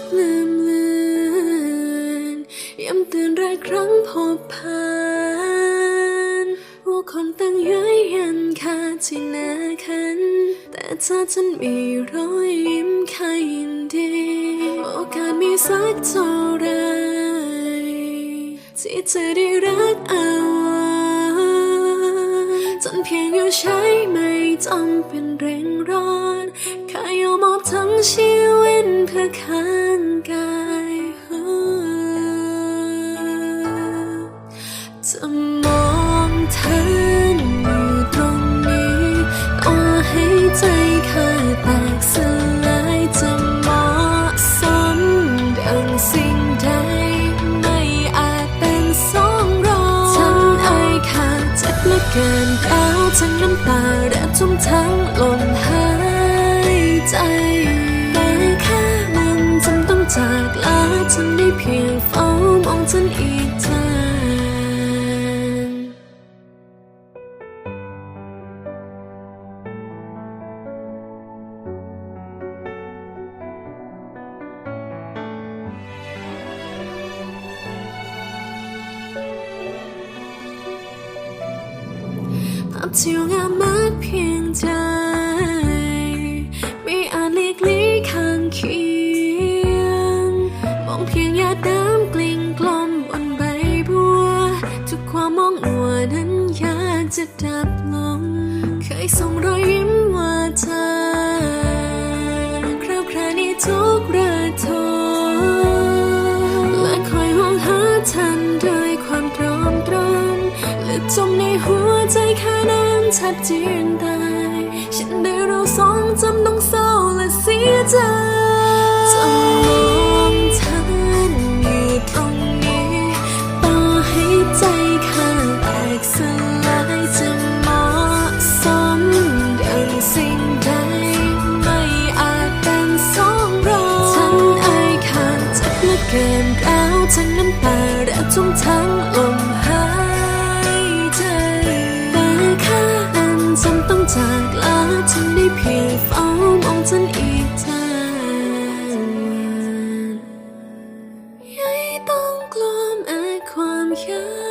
บลืมเลือนย้ำเตือนรายครั้งพบผ่านว่าคนตั้งย้ยยันคาที่หน้าคัน แต่เธอฉันมีรอยยิ้มแค่ยินดี โอกาสมีสักเท่าไรที่จะได้รักเอาไว้จนเพียงอยู่ใช้ ไม่จำเป็นเร่งร้อนขยอมมอบทั้งชีวิตเพื่อข้างกายจะ เจ็บเหลือเกินก้าวทั้งน้ำตาและทุ่มทั้งลมหายใจแต่แค่มันจำต้องจากลาฉันได้เพียงเฝ้ามองฉันอีก ทางภาพที่งามมากเพียงใจ ใจแค่นั้นชัดเจนตายฉันได้เราสองจำต้องเศร้าและเสียใจจะมองเธออยู่ตรงนี้ต่อให้ใจข้าแตกสลายจะเหมาะสมดังสิ่งใดไม่อาจเป็นสองเรองฉันอายขาดเจ็บเหลือเกินร้าวทั้งน้ำตาและทุ่มทั้งลม ฉันจำต้องจากลาฉันได้เพียงเฝ้ามองฉันอีกทางย่าให้ต้องกลัวแม้ความยาก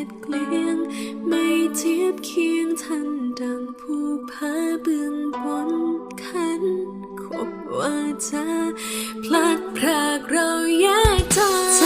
ยงเกลียง ไม่เทียบเคียงทันดังผู้พาเบื้องบนขันขบว่าจะพลัดพรากเราแยกทาง